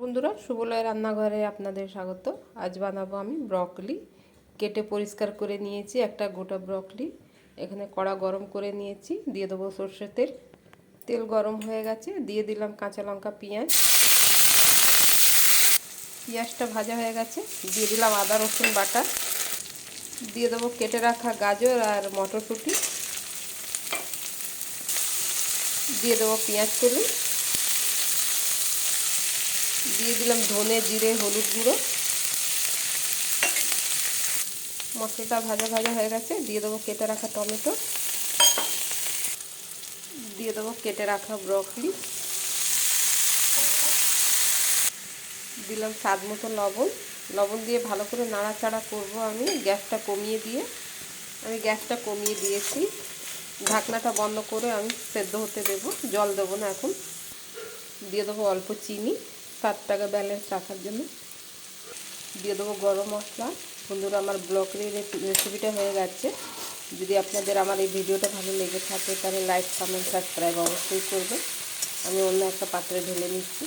বন্ধুরা সুবলয় রান্নাঘরে আপনাদের স্বাগত। আজ বানাবো আমি ব্রকলি। কেটে পরিষ্কার করে নিয়েছি একটা গোটা ব্রকলি। এখানে কড়া গরম করে নিয়েছি, দিয়ে দেবো সর্ষের তেল। তেল গরম হয়ে গেছে, দিয়ে দিলাম কাঁচা লঙ্কা, পেঁয়াজ। পেঁয়াজটা ভাজা হয়ে গেছে, দিয়ে দিলাম আদা, রসুন বাটা। দিয়ে দেবো কেটে রাখা গাজর আর মটরশুঁটি। দিয়ে দেবো পেঁয়াজ কলি দিয়ে দিলাম ধনে জিরে, হলুদ গুঁড়ো। মশলাটা ভাজা ভাজা হয়ে গেছে। দিয়ে দেবো কেটে রাখা টমেটো। দিয়ে দেবো কেটে রাখা ব্রকলি। দিলাম স্বাদ মতো লবণ। লবণ দিয়ে ভালো করে নাড়াচাড়া করব আমি গ্যাসটা কমিয়ে দিয়ে। আমি গ্যাসটা কমিয়ে দিয়েছি। ঢাকনাটা বন্ধ করে আমি সেদ্ধ হতে দেব। জল দেবো না এখন। দিয়ে দেবো অল্প চিনি। স্বাদটাকে ব্যালেন্স রাখার জন্য। দিয়ে দেবো গরম মশলা। বন্ধুরা, আমার ব্লকের রেসিপিটা হয়ে গেছে। যদি আপনাদের আমার এই ভিডিওটা ভালো লেগে থাকে, তাহলে লাইক কমেন্ট সাবস্ক্রাইব অবশ্যই করবে আমি অন্য একটা পাত্রে ঢেলে নিচ্ছি।